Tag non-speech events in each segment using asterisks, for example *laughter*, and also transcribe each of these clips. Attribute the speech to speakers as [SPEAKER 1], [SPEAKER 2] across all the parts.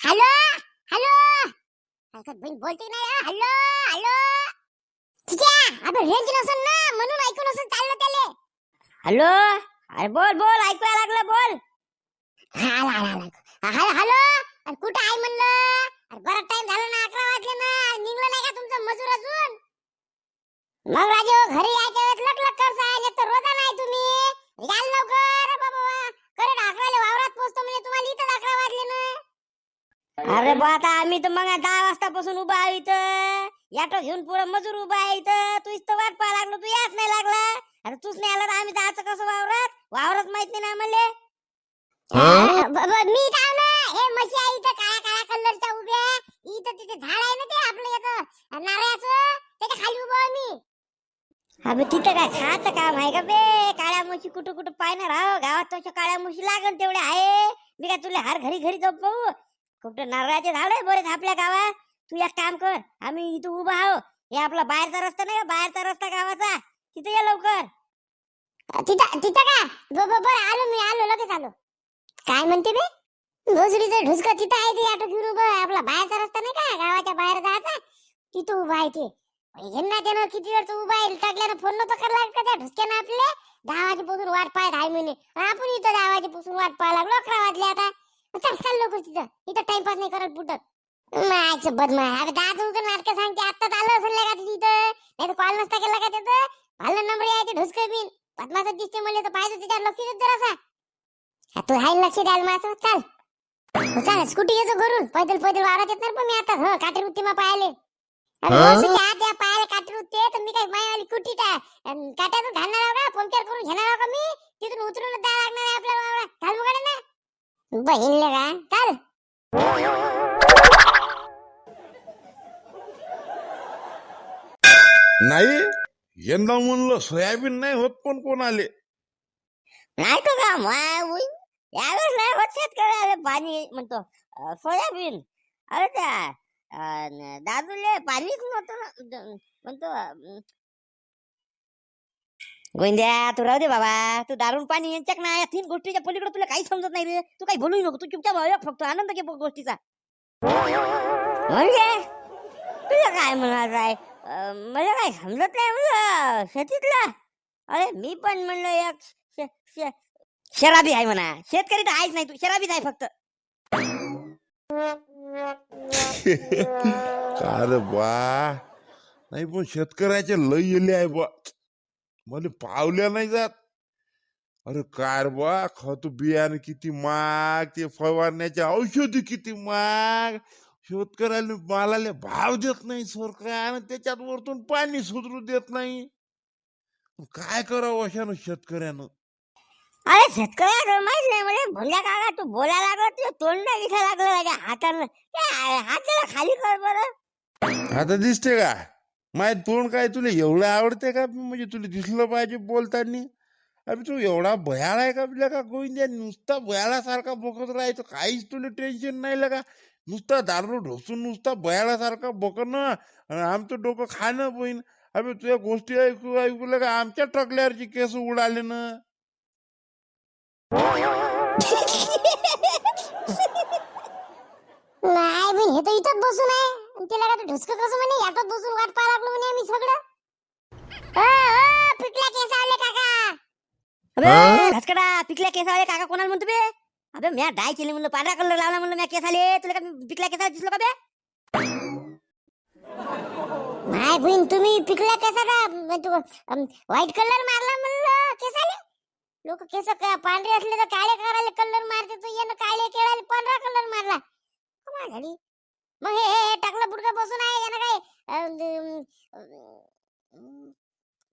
[SPEAKER 1] Hello? Hello? बहीण बोलते नाही हॅलो? हॅलो? ठीक आहे अबे रेंज नसेल ना म्हणून ऐकून असं चाललं त्याले.
[SPEAKER 2] हॅलो? अरे बोल बोल ऐकूया लागलं बोल.
[SPEAKER 1] हा, हॅलो हॅलो? अरे कुठं आहे म्हणलं? अरे बराच टाइम झाला ना अकरा वाजले ना निघलं नाही का तुमचं मजूर अजून? मग राजू घरी यायच्या वेळेस लक लक करसा नाही तर रोजा नाही तुम्ही. याल लवकर बाबा. करत अकराले वावरात पोहोचतो म्हणजे तुम्हाला इथं अकरा वाजले ना.
[SPEAKER 2] अरे बा आता आम्ही तर मग दहा वाजतापासून उभा आहे इथं. याटो घेऊन पुढं मजूर उभा आहे इथं. तू इथं वाट पाहा लागलो तू याच नाही लागला. अरे तूच नाही आला तर आम्ही जायचं कसं वावरात? वावरच माहीत नाही ना आम्हाला.
[SPEAKER 1] मी जाऊ ना हे म्हशी आहे इथं काळ्या काळ्या कलरच्या उभ्या. इथं तिथे झाड आहे ना ते आपलं याचं. नारळाचं त्याच्याखाली उभं आहे मी.
[SPEAKER 2] अबे तिथं काय खायचं काम आहे का बे? काळ्या म्हशी कुठं कुठं पाहणार आहो? गावात तशा काळ्या म्हशी लागल तेवढे आहे. मी काय तुला हार घरी घरी जाऊ पाहू? कुठं नारळाचे झाड आहे बरेच आपल्या गावात? तू एक काम कर आम्ही इथं उभा आहो. हे आपला बाहेरचा रस्ता नाही का बाहेरचा रस्ता गावाचा. तिथे ये लवकर.
[SPEAKER 1] तिथं तिथं का? ब- ब- बरं आलो मी आलो लगेच आलो. काय म्हणते बे? भोसडीचं ढुसका तिथं आहे ते ऑटो घेऊन उभं आहे. आपला बाहेरचा रस्ता नाही का? गावाच्या बाहेर जायचा. तिथं उभा आहे ते. यांना त्यानं किती वेळचं उभा आहे? टाकल्यानं फोन नव्हता करायला लागला का त्या ढुसक्यानं आपले? दहा वाजेपासून वाट पाहत आहे म्हणे. आणि आपण इथं दहा वाजेपासून वाट पाहायला लागलो अकरा वाजले आता. चल चाल लवकर तिथं. इथं टाइमपास नाही करत पुटत मायचं बदमा अरे दहा तुमचं नाटकं सांगते. आत्ताच आलं असेल का तिथं? नाही तर कॉल नसता केला का त्याचं? पाहिलं नंबर यायचे ढुसकं बिन. पद्माचं दिसते मला तर पाहिजे त्याच्यावर लक्ष देत जरासा तू हाय लक्ष द्याल माझं? चाल. हो, चाल स्कूटी येतो घरून. पैदल पैदल वावरात येणार पण मी आता हो काठी रुत्ती मा पाहिले अरे
[SPEAKER 3] हा?
[SPEAKER 1] वर्षाच्या आत या पायाला काठी रुत्ते तर मी काय मायावाली कुटी काट्यातून घालणार आहो का? पंक्चर करून घेणार आहो का मी? तिथून उतरून द्या लागणार आहे आपल्याला वावरात. चाल मुगाडे ना बहिणले का? चाल.
[SPEAKER 3] नाही यंदा म्हणलं सोयाबीन नाही होत पण कोण आले
[SPEAKER 2] नाही तर का माय यावेळेस नाही होत शेतकऱ्याला पाणी म्हणतो अं, सोयाबीन. अरे त्या अं, दादूले पाणीच नव्हतं ना द- म्हणतो अं, गोंद्या तू राहू दे बाबा. तू दारून पाणी यांच्याक ना या तीन गोष्टीच्या पलीकडे तुला काही समजत नाही रे. तू काही बोलू नको. तू चुपचाप भाऊ फक्त आनंद घे गोष्टीचा. म्हणजे? तुला काय म्हणायचं आहे? अं, मला काय समजत नाही म्हणलं शेतीतलं. अरे मी पण म्हणलं एक शे शे शराबी आहे म्हणा. शेतकरी तर आहेच नाही तू. शराबीच आहे फक्त. *laughs*
[SPEAKER 3] का रे बा? नाही पण शेतकऱ्याचे लय येले आहे बा. मला पावल्या नाही जात. अरे बा खत बियाणं किती महाग ते फवारण्याचे औषधी किती महाग. शेतकऱ्याला मालाले भाव देत नाही सरकार आणि त्याच्यात वरतून पाणी सुधरू देत नाही. काय करावं अशानं शेतकऱ्यानं?
[SPEAKER 2] अरे शेतकऱ्याकडे माहीत नाही म्हणजे भोल्या काका तू बोलायला लागला तुझं तोंड नाही दिसायला लागलं माझ्या हातानं. ए, हात जरा खाली कर बरं.
[SPEAKER 3] आता दिसते का? माय तोंड काय तुला एवढं आवडते का? म्हणजे तुला दिसलं पाहिजे बोलताना. अरे तू एवढा भयाळ आहे का आपल्या का गोविंद? नुसता भयाळासारखा बोकत राहायचं. काहीच तुला टेन्शन नाही लगा नुसता दारू ढोसून नुसता भयाळासारखा बोकणं आणि आमचं डोकं खाणं बहीण अभि तुझ्या गोष्टी ऐकू ऐकू का आमच्या टकल्यावरची केस उडाले ना?
[SPEAKER 1] नाही मी हे तर इथं बसून आहे. तिला का ढुसकं कसं म्हणे? यातच बसून वाट पाहा लागलो म्हणे आम्ही सगळं. अ, अ, पिकल्या केसावले काका.
[SPEAKER 2] अबे घसकडा पिकल्या केसाळे काका कोणाला म्हणतो बे? अबे म्या डाय केली म्हणलं पांढरा कलर लावला म्हणलं म्या केसाले. तुला का पिकल्या केसाला दिसलो का बे?
[SPEAKER 1] माय बहीण तुम्ही पिकल्या केसाचा म, तू व्हाईट कलर मारला म्हणलं केसाले? लोक केस क- पांढरे असले तर काळे करायला कलर मारते तू यानं काळे केळाले पांढरा कलर मारला. कमाल झाली. मग हे हे टाकलं बुडकं बसून आहे यानं काय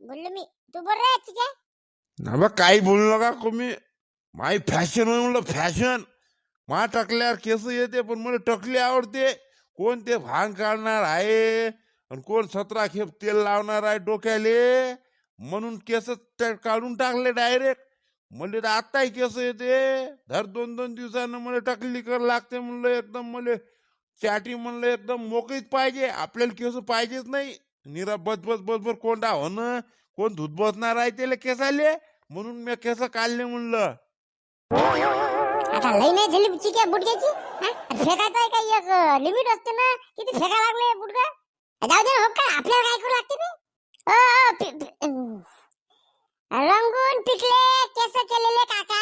[SPEAKER 1] बोललो मी तू बोल रे ठीक
[SPEAKER 3] ना काही बोलू नका तुम्ही. माय फॅशन म्हणलं फॅशन मा टकल्यावर केस येते पण मला टकली आवडते. कोण ते भांग काढणार आहे? आणि कोण सतरा खेप तेल लावणार आहे डोक्याले? म्हणून केस त्या काढून टाकले डायरेक्ट म्हणले तर आत्ताही केस येते. धर दोन दोन दिवसानं मला टकली कर लागते म्हणलं एकदम मला चाटी म्हणलं एकदम मोकळीत पाहिजे आपल्याला केस पाहिजेच नाही. निरा बस बस बस बस कोंडा होणं कोण धुत बसणार आहे त्याला केस आले म्हणून मी केस काढले म्हणलं.
[SPEAKER 1] आता लई नाही झाली चिक्या बुटक्याची फेकायचं आहे काही एक लिमिट असते ना किती फेका लागले बुटका जाऊ दे हो का? आपल्याला काय करू लागते मी? रंगून पिकले केस केलेले काका.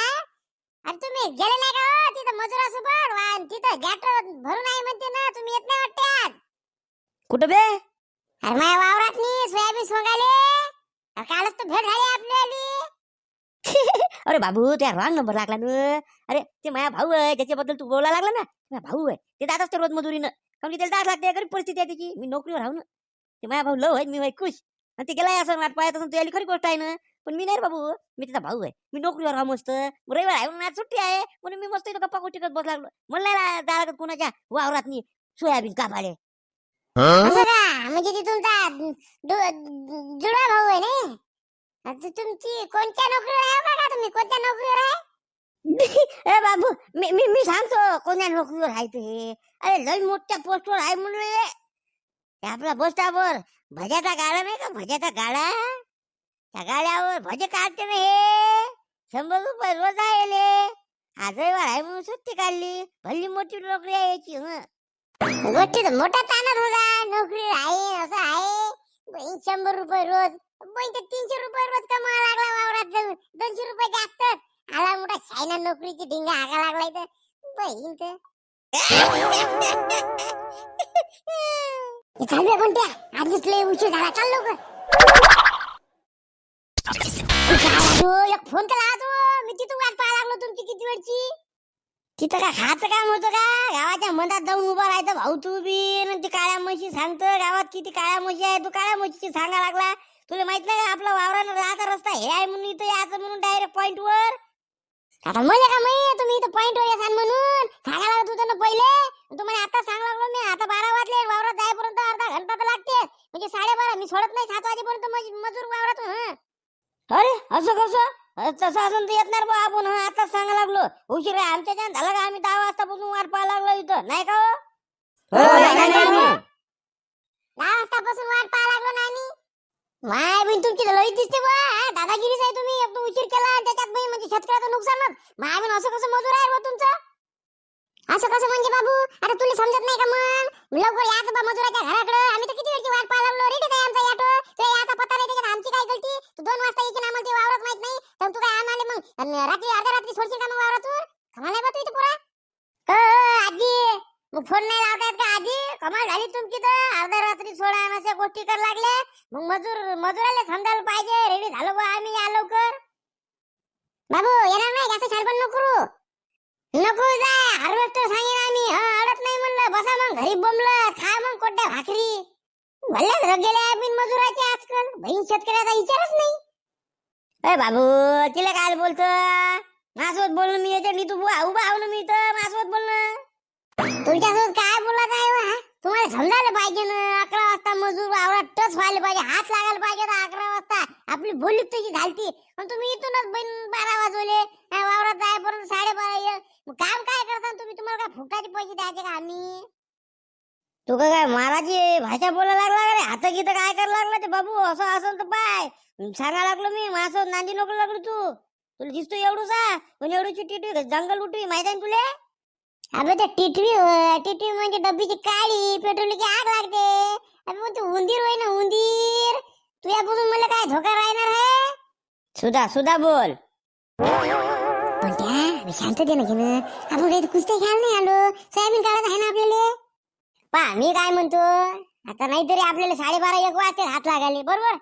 [SPEAKER 1] अरे तुम्ही गेले नाही का हो? तिथं मजुरासोबत? वा, तिथं गॅट भरून आहे म्हणते ना तुम्ही येत नाही वाटते आज.
[SPEAKER 2] कुठं बे?
[SPEAKER 1] अरे माझ्या वावरात नी सोयाबीन सोंगाले अरे कालच तर भेट झाली आपल्याली. *laughs*
[SPEAKER 2] अरे बाबू त्या रॉंग नंबर लागला ना. अरे ते माझा भाऊ आहे त्याच्याबद्दल तू बोलायला लागला ना. माझा भाऊ आहे. ते जात असते रोज मजुरीनं. कारण की त्याला दास लागते गरीब परिस्थिती आहे त्याची. मी नोकरीवर राहू ना. ते माझा भाऊ लव आहे मी होय खुश. आणि ते गेलाय असं वाट पाहत असं तुझ्या खरी गोष्ट आहे ना. पण मी नाही रे बाबू. मी त्याचा भाऊ आहे. मी नोकरीवर राहू मस्त. रविवार आहे म्हणून आज सुट्टी आहे. म्हणून मी मस्त इथं गप्पा गोष्टी करत बस लागलो. मला नाही ला- जायला लागत कोणाच्या वावरात नी सोयाबीन कापाले.
[SPEAKER 1] असं का? म्हणजे ती तुमचा दु- जुळा भाऊ आहे नाही? आता तुमची कोणत्या नोकरीवर आहे हो काका तुम्ही? कोणत्या नोकरीवर आहे? *laughs*
[SPEAKER 2] ए बाबू मी मी मी सांगतो कोण्या नोकरीवर आहे ते. अरे लय मोठ्या पोस्टवर आहे म्हणून. आपला बस स्टॉपवर भज्याचा गाडा नाही का? भज्याचा गाडा? गाड्यावर भजे काढते ना हे? शंभर रुपये रोज आहे आज आहे म्हणून सुट्टी काढली. भल्ली मोठी नोकरी आहे याची.
[SPEAKER 1] गोष्टी तर मोठा ताणत होता नोकरी आहे असं आहे. शंभर रुपये रोज. तर तीनशे रुपये रोज कमावा लागला वावरात जाऊन. दोनशे रुपये जास्त आला मोठा शायना नोकरीची ढिंगा हाका लागलाय तर बहीण तर चालू कोणत्या? आधीच लय उशीर झाला. चाल लवकर. एक फोन केला तू मी तिथं वाट पाहायला लागलो तुमची किती वेळची.
[SPEAKER 2] तिथं काय खायचं काम होतं का? गावाच्या मधात जाऊन उभा राहायचं. भाऊ तू बी ती काळ्या म्हशी सांगतं. गावात किती काळ्या म्हशी आहे तू काळ्या म्हशीची सांगा लागला. तुला माहीत नाही का आपला वावरानं राहता रस्ता हे आहे म्हणून इथं यायचं म्हणून डायरेक्ट पॉइंट वर?
[SPEAKER 1] आता मला का मी? तुम्ही इथं पॉइंट वर येसान म्हणून. सांगा लागत तू त्यांना पहिले. तुम्हाला आता सांगा लागलो मी. आता बारा वाजले. वावरात जायपर्यंत अर्धा घंटा तर लागते म्हणजे साडेबारा. मी सोडत नाही सात वाजेपर्यंत मजूर वावरात
[SPEAKER 2] अरे असं कसं? तसं तर येत नाही बा आपण. आताच सांगा लागलो. उशीर आहे. आमच्या जान झाला का? आम्ही दहा वाजतापासून वाट पाहायला लागलो इथं. नाही का हो?
[SPEAKER 1] हो,
[SPEAKER 2] हो,
[SPEAKER 1] नाही,
[SPEAKER 2] नाही,
[SPEAKER 1] नाही,
[SPEAKER 2] नाही.
[SPEAKER 1] नाही. दहा वाजतापासून वाट पाहा लागलो ना आम्ही. माय बहीण तुमची तर लई दिसते बा. हा, दादागिरीच आहे तुम्ही. एकदम उशीर केला आणि त्याच्यात बहीण म्हणजे शेतकऱ्याचं नुकसानच. माय बहीण असं कसं मजूर आहे बा तुमचं? असं कसं म्हणजे बाबू? आता तुला समजत नाही का मग? लवकर याच बा मजुराच्या घराकडे. आम्ही तर किती वेळची वाट पाहा लागलो. रेडीच आहे आमचा ऑटो ते याचा पत्ता नाही त्याच्यात. आमची काय गलती? तू दोन वाजता येशील आम्हाला ते वावरत माहीत नाही. तर तू काय आम्हाला मग? रात्री अर्ध्या रात्री सोडशील का मग वावरातून? कमाल आहे बा तू इथं पुरा. अ, आजी मग फोन नाही लावतायत का आजी? कमाल झाली तुमची तर. अर्ध्या रात्री सोडा अशा गोष्टी कर लागले. मग मजूर मजुराला समजायला पाहिजे. रेडी झालो बा आम्ही या लवकर. बाबू येणार नाही असं छानपण नको करू. नको जाय हार्वेस्टर सांगेन आम्ही. हा अडत नाही म्हणलं. बसा मग घरी बोंबलं खा मग कोट्या भाकरी. भल्याच रगेले आहे बिन मजुराचे आजकाल. बहीण शेतकऱ्याचा विचारच नाही.
[SPEAKER 2] अरे बाबू तिला काय बोलतो. माझ्यासोबत बोलणं मी याच्या तू उभा उभा आहो ना मी तर माझ्यासोबत बोलणं.
[SPEAKER 1] तुमच्यासोबत काय बोलत आहे हो, वा तुम्हाला समजायला पाहिजे ना अकरा वाजता मजूर वावरात टच व्हायला पाहिजे हात लागायला पाहिजे ना अकरा वाजता. आपली बोली तुझी घालती पण तुम्ही इथूनच बन बारा वाजवले. वावरात जायपर्यंत साडेबारा येईल काम काय करता तुम्ही? तुम्हाला काय फुकटाचे पैसे द्यायचे का आम्ही?
[SPEAKER 2] तू काय महाराजी भाषा बोलायला लागला का रे? हात गीत काय करायला लागला ते बाबू? असं असं तर पाय. सांगा लागलो मी. माझं नांदी नको लागलो तू. तुला दिसतो एवढूसा. पण एवढी टिटवी जंगल उठवी माहिती आहे ना तुले?
[SPEAKER 1] अबे ते टिटवी होय. टिटवी म्हणजे डब्बीची काळी पेट्रोलची आग लागते. अबे मग तू उंदीर होय ना उंदीर? तुझ्यापासून मला काय धोका राहणार आहे?
[SPEAKER 2] सुधा सुधा बोल.
[SPEAKER 1] पण त्या शांत दे ना घेणं. आपण काही कुस्त्या घ्यायला नाही आलो. सोयाबीन काढत आहे ना आपल्याला? पा मी काय म्हणतो? आता नाहीतरी आपल्याला साडेबारा एक वाजते हात लागायले. बरोबर?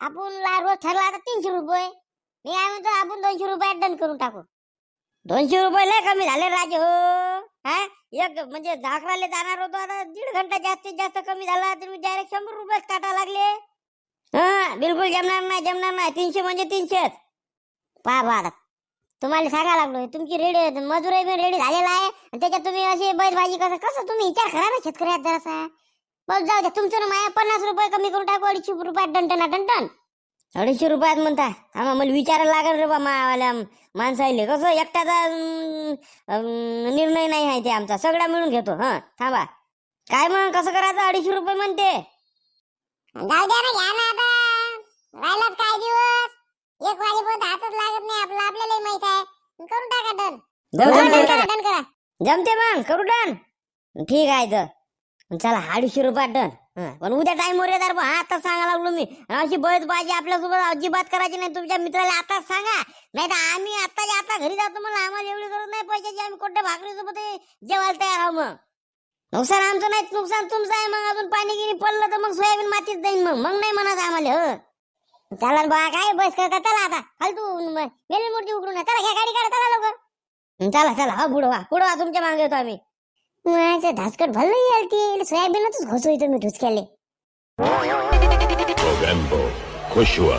[SPEAKER 1] आपण रोज ठरला आता तीनशे रुपये. मी काय म्हणतो आपण दोनशे रुपयात डन करून टाकू.
[SPEAKER 2] दोनशे रुपये लय कमी झाले राजे हो. हा? एक म्हणजे झाकराले जाणार होतो आता दीड घंटा जास्तीत जास्त कमी झाला तुम्ही डायरेक्ट शंभर रुपये काटा लागले. हा बिलकुल जमणार नाही जमणार नाही. तीनशे म्हणजे तीनशेच.
[SPEAKER 1] पहा पहा तुम्हाला सांगा लागलो तुमची रेडी मजुरी पण रेडी झालेला आहे. आणि त्याच्यात तुम्ही अशी बैलबाजी कसं कसं तुम्ही विचार करा ना शेतकऱ्यात जरासा. बस जाऊ द्या तुमचं ना माया पन्नास रुपये कमी करून टाकू अडीचशे रुपयात डंटन डंटन
[SPEAKER 2] अडीचशे रुपयात म्हणता आम्हा मला विचारायला लागेल रे बा मावाल्या माणसाले कसं एकट्याचा निर्णय नाही आहे ते आमचा. सगळा मिळून घेतो. हा थांबा. काय मग? कसं करायचं? अडीचशे रुपये म्हणते.
[SPEAKER 1] जाऊ द्या ना घ्या ना आता. राहिलाच काय दिवस? एक वाजेपर्यंत हातच लागत नाही आपलं. आपल्याला माहीत आहे. करून टाका डन.
[SPEAKER 2] जमते मग.
[SPEAKER 1] करू डन.
[SPEAKER 2] ठीक आहे तर. चला अडीचशे रुपयात डन. पण उद्या टाइम वर येणार हा आता सांगा लागलो मी. अशी बळच बाजी आपल्यासोबत अजिबात करायची नाही. तुमच्या मित्राला आताच सांगा. नाही तर आम्ही आता आता घरी जातो म्हणून आम्हाला एवढी गरज नाही पैशाची. आम्ही कोणत्या भाकरीसोबत जेवायला तयार आहो मग? नुकसान आमचं नाही नुकसान तुमचं आहे मग. अजून पाणी गिनी पडलं तर मग सोयाबीन मातीत जाईन मग. मग नाही म्हणत आम्हाला हो.
[SPEAKER 1] चला बा काय बस करता चला आता. फालतू मेली मूर्ती उघडून चला घ्या गाडी काढा. चला लवकर.
[SPEAKER 2] चला चला. हा बुडवा व्हा. तुमच्या मागे येतो आम्ही.
[SPEAKER 1] माझं धासकट भलं येईल ती सोयाबीनच घोसू इथं मी ढुचक्याले
[SPEAKER 4] Mogambo, Joshua,